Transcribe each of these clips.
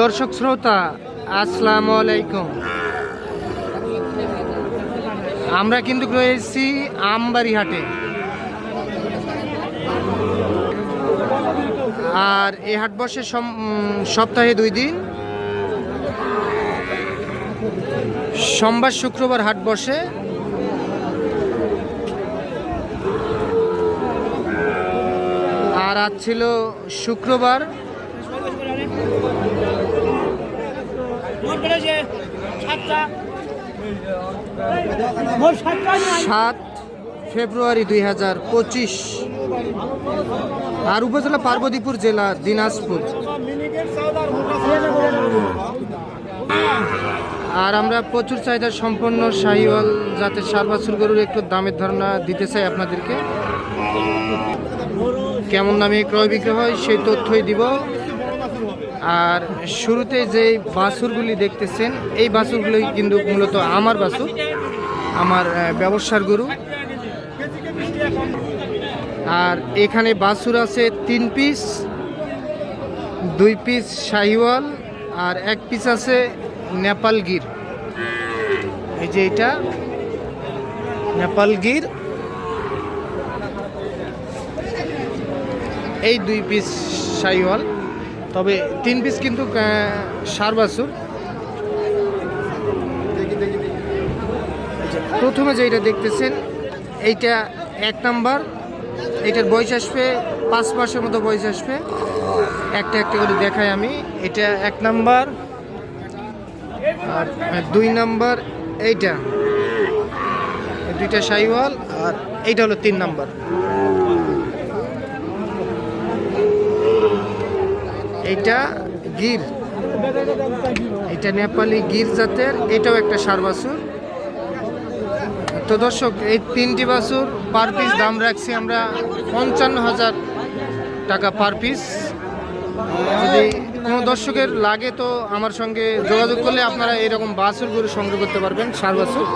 দর্শক শ্রোতা, আসসালামু আলাইকুম। আমরা কিন্তু রয়েছি আমবাড়ি হাটে আর এই হাট বসে সপ্তাহে দুই দিন। সোমবার, শুক্রবার হাট বসে। আর আজ ছিল শুক্রবার। সাত ফেব্রুয়ারি দুই হাজার পঁচিশ আর উপজেলা পার্বতীপুর জেলা দিনাজপুর। আর আমরা প্রচুর চাহিদা সম্পন্ন শাহিওয়াল জাতের সার বাছুর গরুর একটু দামের ধারণা দিতে চাই আপনাদেরকে। কেমন দামে ক্রয় বিক্রয় হয় সেই তথ্যই দিব। আর শুরুতে যে বাছুরগুলি দেখতেছেন, এই বাছুরগুলি কিন্তু মূলত আমার বাছুর আমার ব্যবসার গরু। আর এখানে বাছুর আছে তিন পিস, দুই পিস শাহিওয়াল, আর এক পিস আছে নেপাল গির। এই যে এটা নেপাল গির। এই দুই পিস শাহিওয়াল। তবে তিন পিস কিন্তু ষাঁড় বাছুর। প্রথমে যেটা দেখতেছেন, এইটা এক নাম্বার, এটার বয়স আসবে পাঁচ মাসের মতো বয়স আসবে। একটা একটা করে দেখাই আমি, এটা এক নাম্বার, আর দুই নাম্বার, এইটা। দুইটা সাইওয়াল, আর এইটা হলো তিন নাম্বার। এইটা গির। এটা নেপালি গির জাতের এটাও একটা সার বাছুর। তো দর্শক এই তিনটি বাছুর পার পিস দাম রাখছি আমরা পঞ্চান্ন হাজার টাকা পার পিস যদি কোনো দর্শকের লাগে তো আমার সঙ্গে যোগাযোগ করলে আপনারা এরকম বাছুরগুলো সংগ্রহ করতে পারবেন সার আহ,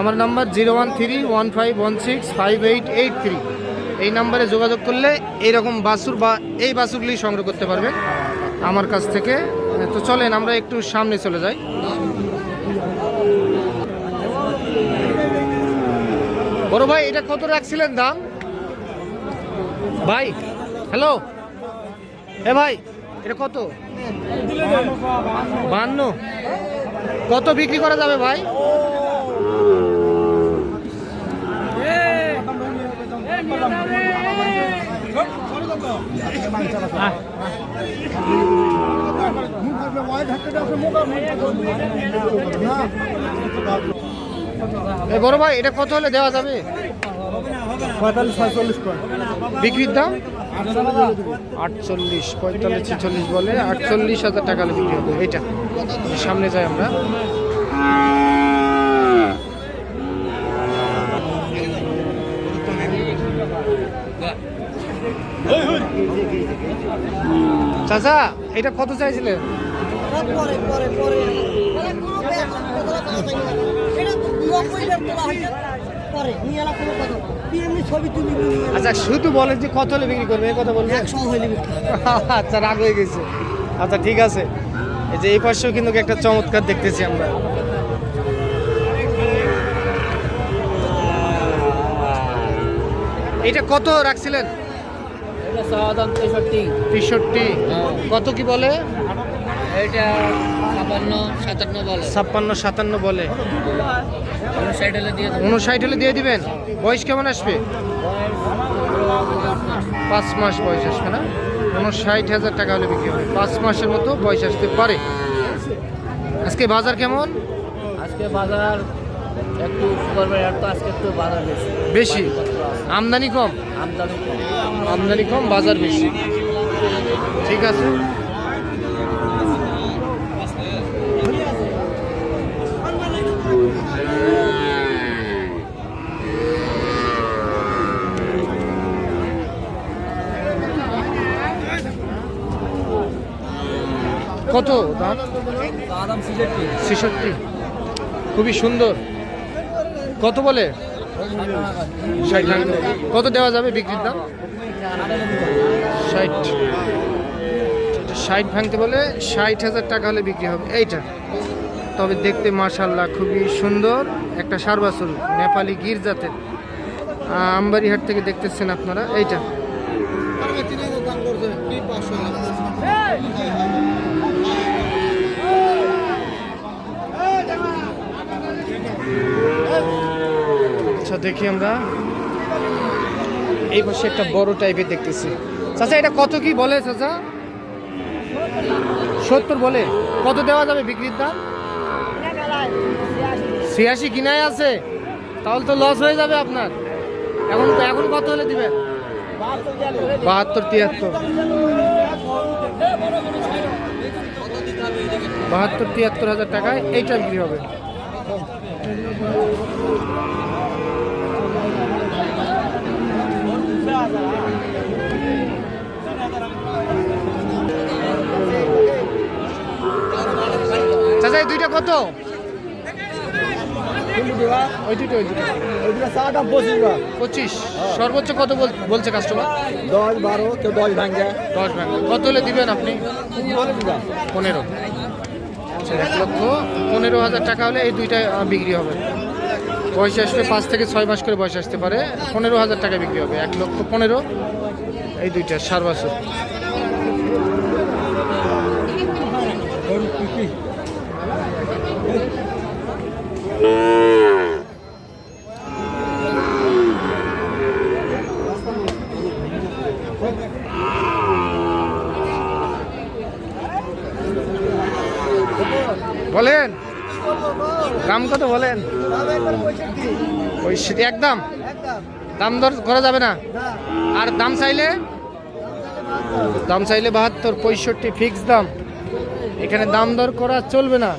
আমার number zero one three one five one six five eight eight three. এই নাম্বারে যোগাযোগ করলে এইরকম বাসুর বা এই বাছুরগুলি সংগ্রহ করতে পারবেন আমার কাছ থেকে। তো চলেন, আমরা একটু সামনে চলে যাই। বড় ভাই, এটা কত রাখছিলেন দাম? ভাই, হ্যালো? এ ভাই, এটা কত? বান্ন। কত বিক্রি করা যাবে ভাই? বড় ভাই এটা কত হলে দেওয়া যাবে? পঁয়তাল্লিশ ছয়চল্লিশ বিক্রির দাম? আটচল্লিশ পঁয়তাল্লিশ ছেচল্লিশ বলে আটচল্লিশ হাজার টাকা বিক্রি হবে। এটা সামনে যাই আমরা। ছবি এটা নিয়ে এলা। আচ্ছা শুধু বলেন যে কত হলে বিক্রি করবে এই কথা। আচ্ছা রাগ হয়ে গেছে। আচ্ছা ঠিক আছে। এই যে এই পাশেও কিন্তু একটা চমৎকার দেখতেছি আমরা। এটা কত রাখছিলেন? তেষট্টি। তেষট্টি। কত কি বলে? ছাপ্পান্ন সাতান্ন বলে। উনষাট হলে দিয়ে দিবেন? বয়স কেমন আসবে? পাঁচ মাস বয়স আসবে না? উনষাট হাজার টাকা হলে বিক্রি হবে। পাঁচ মাসের মতো বয়স আসতে পারে। আজকে বাজার কেমন? আজকে বাজার একটু হাট তো আজকে একটু বাজার বেশি। বেশি? আমদানি কম? আমদানি কম। আমদানি কম বাজার বেশি। ঠিক আছে। কত দাম? ছেষট্টি। খুবই সুন্দর। কত বলে? কত দেওয়া যাবে বিক্রির দাম? ষাট। ষাট ভাঙতে বলে ষাট হাজার টাকা হলে বিক্রি হবে। এইটা। তবে দেখতে মাশাল্লাহ খুবই সুন্দর একটা সার বাছুর নেপালি গির জাতের। আমবাড়িহাট থেকে দেখতেছেন আপনারা। এইটা। দেখি আমরা। এই পাশে একটা বড় টাইপের দেখতেছি। চাচা, এটা কত কি বলে চাচা? সত্তর বলে। কত দেওয়া যাবে বিক্রির দাম? ছিয়াশি কিনায় আছে। তাহলে তো লস হয়ে যাবে আপনার। এখন এখন কত হলে দিবেন? বাহাত্তর, তিয়াত্তর। বাহাত্তর, তিয়াত্তর হাজার টাকায় এইটা বিক্রি হবে। চাচা দুইটা কত? ওই দুটো ওই দুটো ওইগুলো চা দাম পঁচিশ। সর্বোচ্চ কত বলছে কাস্টমার দশ বারো কেউ দশ ভাঙ্গে দশ ভাগ কত হলে দিবেন আপনি? পনেরো। আচ্ছা এক লক্ষ পনেরো হাজার টাকা হলে এই দুইটা বিক্রি হবে। বয়স আসবে পাঁচ থেকে ছয় মাস করে বয়স আসতে পারে। পনেরো হাজার টাকা বিক্রি হবে। এক লক্ষ পনেরো। এই দুইটা, সার বছর। বলেন। দাম কত বলেন? সে- একদম? দাম দর করা যাবে না? আর দাম চাইলে? দাম চাইলে বাহাত্তর, পঁয়ষট্টি ফিক্স দাম। এখানে দাম দর করা চলবে না।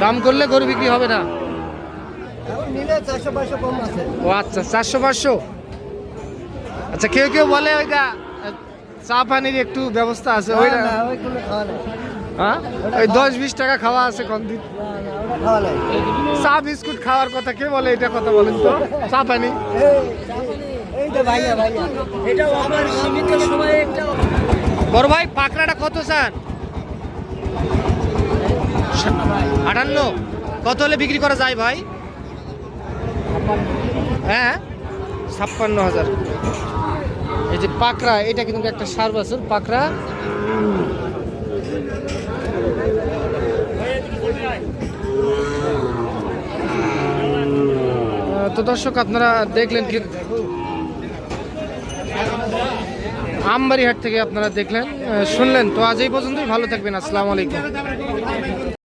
দাম করলে গরু বিক্রি হবে না। ও আচ্ছা চারশো পাঁচশো? আচ্ছা কেউ কেউ বলে ওইটা চা পানির একটু ব্যবস্থা আছে, ওইটা হ্যাঁ? ওই দশ বিশ টাকা খাওয়া আছে কম দিন না না ওটা খাওয়া নাই চা বিস্কুট খাওয়ার কথা কে বলে এটা কথা বলেন তো? চা পানি। বড় ভাই, পাকড়াটা কত চান? আটান্ন। কত হলে বিক্রি করা যায় ভাই? হ্যাঁ? ছাপ্পান্ন হাজার। এই যে পাকড়া, এটা কিন্তু একটা সার বাছুর, পাকড়া। তো দর্শক, আপনারা দেখলেন কি আমবাড়িহাট থেকে আপনারা দেখলেন শুনলেন। তো আজ এই পর্যন্তই, ভালো থাকবেন, আসসালামু আলাইকুম।